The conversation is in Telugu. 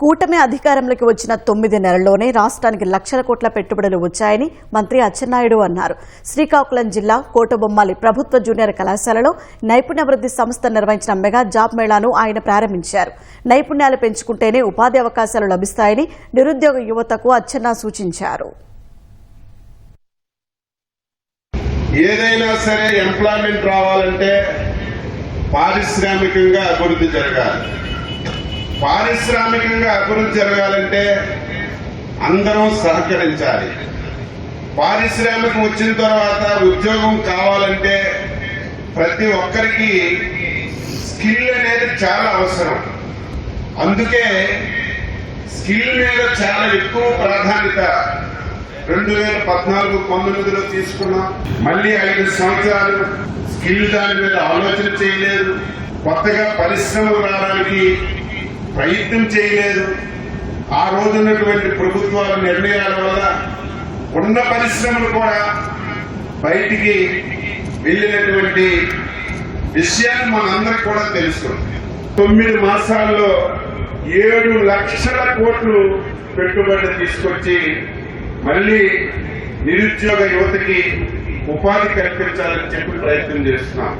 కూటమి అధికారంలోకి వచ్చిన తొమ్మిది నెలల్లోనే రాష్ట్రానికి లక్షల కోట్ల పెట్టుబడులు వచ్చాయని మంత్రి అచ్చెన్నాయుడు అన్నారు. శ్రీకాకుళం జిల్లా కోటబొమ్మాలి ప్రభుత్వ జూనియర్ కళాశాలలో నైపుణ్యాభివృద్ధి సంస్థ నిర్వహించిన మెగా జాబ్ మేళాను ఆయన ప్రారంభించారు. నైపుణ్యాలు పెంచుకుంటేనే ఉపాధి అవకాశాలు లభిస్తాయని నిరుద్యోగ యువతకు అచ్చెన్నా సూచించారు. ఏదైనా సరే ఎంప్లాయ్మెంట్ రావాలంటే పారిశ్రామికంగా అభివృద్ధి జరగాలి. పారిశ్రామికంగా అభివృద్ధి జరగాలంటే అందరం సహకరించాలి. పారిశ్రామికం వచ్చిన తర్వాత ఉద్యోగం కావాలంటే ప్రతి ఒక్కరికి స్కిల్ అనేది చాలా అవసరం. అందుకే స్కిల్ మీద చాలా ఎక్కువ ప్రాధాన్యత రెండు వేల పద్నాలుగు పంతొమ్మిదిలో తీసుకున్నాం. మళ్ళీ ఐదు సంవత్సరాలు స్కిల్ దాని మీద ఆలోచన చేయలేదు. కొత్తగా పరిశ్రమలు రావడానికి ప్రయత్నం చేయలేదు. ఆ రోజు ఉన్నటువంటి ప్రభుత్వాల నిర్ణయాల వల్ల ఉన్న పరిశ్రమలు కూడా బయటికి వెళ్ళినటువంటి విషయాన్ని మనందరికి కూడా తెలుసు. తొమ్మిది మాసాల్లో ఏడు లక్షల కోట్లు పెట్టుబడి తీసుకొచ్చి మళ్ళీ నిరుద్యోగ యువతకి ఉపాధి కల్పించాలని చెప్పి ప్రయత్నం చేస్తున్నాం.